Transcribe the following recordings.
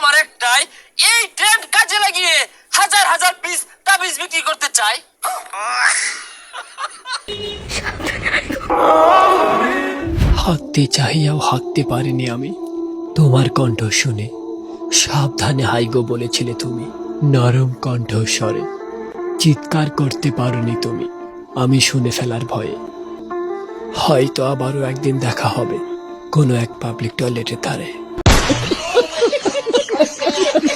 আমার একটাই, এই ট্রেন্ড কাজে লাগিয়ে হাজার হাজার পিস তাবিজ বিক্রি করতে চাই। হাঁটতে চাহিয়াও হাঁকতে পারিনি আমি। তোমার কণ্ঠ শুনে সাবধানে হাইগো বলেছিলে তুমি, নরম কণ্ঠ স্বরে। চিৎকার করতে পারোনি তুমি, আমি শুনে ফেলার ভয়ে। হয়তো আবারও একদিন দেখা হবে, কোনো এক পাবলিক টয়লেটের ধারে।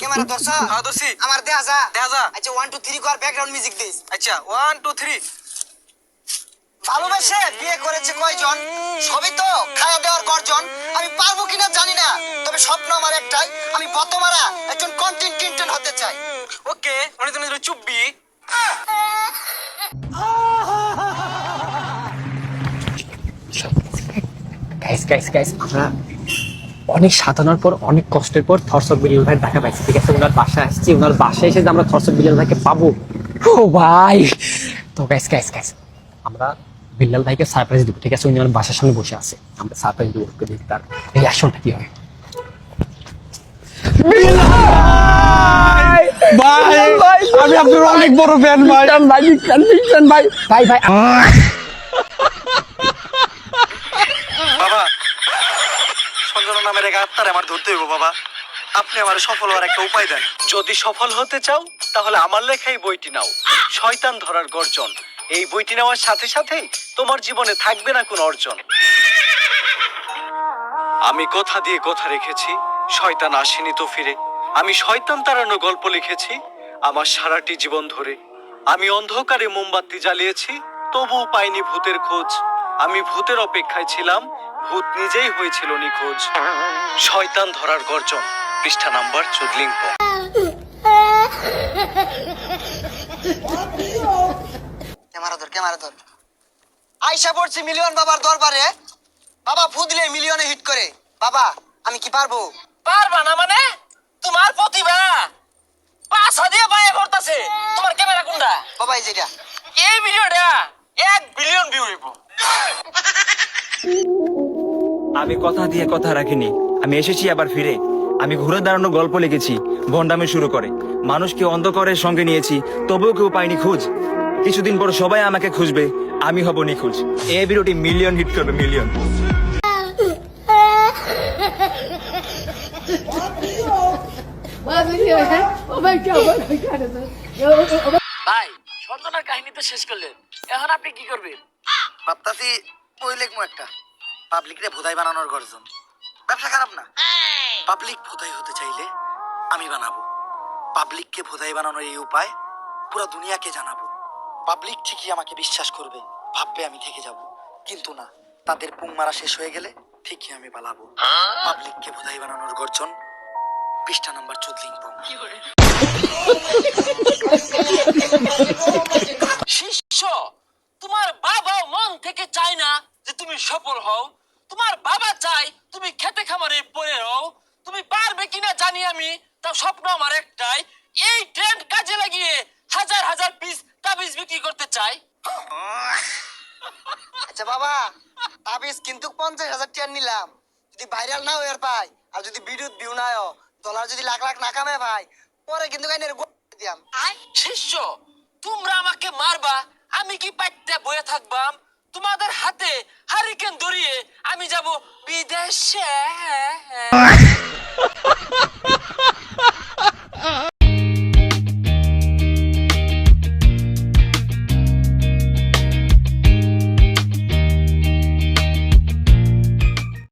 ক্যামেরা ধরছ। হ্যাঁ দোষী আমার দেয়া যা। দেখা যা। আচ্ছা ওয়ান টু থ্রি কর ব্যাকগ্রাউন্ড মিউজিক দিস। আচ্ছা ওয়ান টু থ্রি ভালোবাসে বিয়ে করেছে কয়জন? সবই তো খাওয়া দেওয়ার গর্জন। আমি পারব কিনা জানি না। তবে স্বপ্ন আমার একটাই আমি বতমারা একজন কন্টেন্ট হতে চাই। ওকে অনেক তুমি চুপবি গাইস গাইস গাইস আমরা অনেক সাধনার পর অনেক কষ্টের পর থরসব বিলিয়ন ভাই দেখা পাইছি ঠিক আছে? ওনার বাসায় আসছি ওনার বাসায় এসে যে আমরা থরসব বিলিয়ন ভাইকে পাবো। ও ভাই! তো গাইস গাইস গাইস আমরা বিল্লাল ভাইকে সারপ্রাইজ দিব ঠিক আছে? উনি আমার বাসার সামনে বসে আছে। আমরা সারপ্রাইজ দিব ওকে দেখি তার রিয়াকশনটা কি হয়? আমি আপনার অনেক বড় ফ্যান ভাই। ভাই ভাই। ভাই ভাই বাবা আমার ধরতে হইব, বাবা। আপনি আমার সফল হওয়ার একটা উপায় দেন। যদি সফল হতে চাও, তাহলে আমার বইটি নাও। শয়তান ধরার গর্জন। এই বইটি নেওয়ার সাথে তোমার জীবনে থাকবে না কোনো অর্জন। আমি কথা দিয়ে কথা রেখেছি, শয়তান আসেনি তো ফিরে। আমি শয়তান তাড়ানো গল্প লিখেছি, আমার সারাটি জীবন ধরে। আমি অন্ধকারে মোমবাতি জ্বালিয়েছি, তবুও পাইনি ভূতের খোঁজ। আমি ভূতের অপেক্ষায় ছিলাম ভূত নিজেই হয়েছিল নিখোঁজ। শয়তান ধরার গর্জন পৃষ্ঠা নাম্বার চুদলিঙ্গ ক্যামেরা ধর ক্যামেরা ধর। আয়সা পড়ছি মিলিয়ন বাবার দরবারে। বাবা ফুদলে মিলিয়নে হিট করে। বাবা আমি কি পারব? পারবা না মানে তোমার প্রতিভা পাঁচা দিয়ে পায়ে পড়তাছে তোমার ক্যামেরা কোনটা বাবা এই যেটা এই ভিডিওটা এক বিলিয়ন ভিউ হইব আমি কথা দিয়ে কথা রাখিনি। আমি এসেছি আবার ফিরে। আমি ঘুরে দাঁড়ানো গল্প লিখেছি ভণ্ডামি শুরু করে। মানুষকে অন্ধকারের সঙ্গে নিয়েছি তবুও কেউ পাইনি খোঁজ। কিছুদিন পর সবাই আমাকে খুঁজবে আমি হব নিখোঁজ। এই ভিডিওটি মিলিয়ন হিট করবে মিলিয়ন ভাই সঞ্জনার কাহিনী তো শেষ করলেন। এখন আপনি কি করবেন? ভাবতাছি বই লিখব একটা। পাবলিকরে ভোদাই বানানোর গর্জন। ব্যবসা খারাপ না। পাবলিক ভোদাই হতে চাইলে আমি বানাবো। পাবলিককে ভোদাই বানানোর এই উপায় পুরো দুনিয়াকে জানাব। পাবলিক ঠিকই আমাকে বিশ্বাস করবে ভাববে আমি থেকে যাব। কিন্তু না তাদের পুং মারা শেষ হয়ে গেলে ঠিকই আমি পালাবো। পাবলিককে ভোদাই বানানোর গর্জন পৃষ্ঠা নাম্বার চুদলিং পুং শিষ্য তোমার বাবা মন থেকে চায় না যে তুমি সফল হও। তোমার বাবা চাই তুমি খেতে খামারে পড়ে হও তুমি পারবে কিনা জানি আমি তাও স্বপ্ন আমার একটাই এই ট্রেন্ড কাজে লাগিয়ে হাজার হাজার পিস তাবিজ বিক্রি করতে চাই। আচ্ছা বাবা তাবিজ কিন্তু পঞ্চাশ হাজার টিয়ার নিলাম। যদি ভাইরাল না হয়ে পাই আর যদি বিদ্যুৎ ভিউ না ডলার যদি লাখ লাখ না কামে ভাই পরে কিন্তু কাইনের দিয়াম শিষ্য তোমরা আমাকে মারবা আমি কি পাইতে বয়ে থাকবাম? তোমাদের হাতে ট্রেন ধরিয়ে আমি যাব বিদেশে।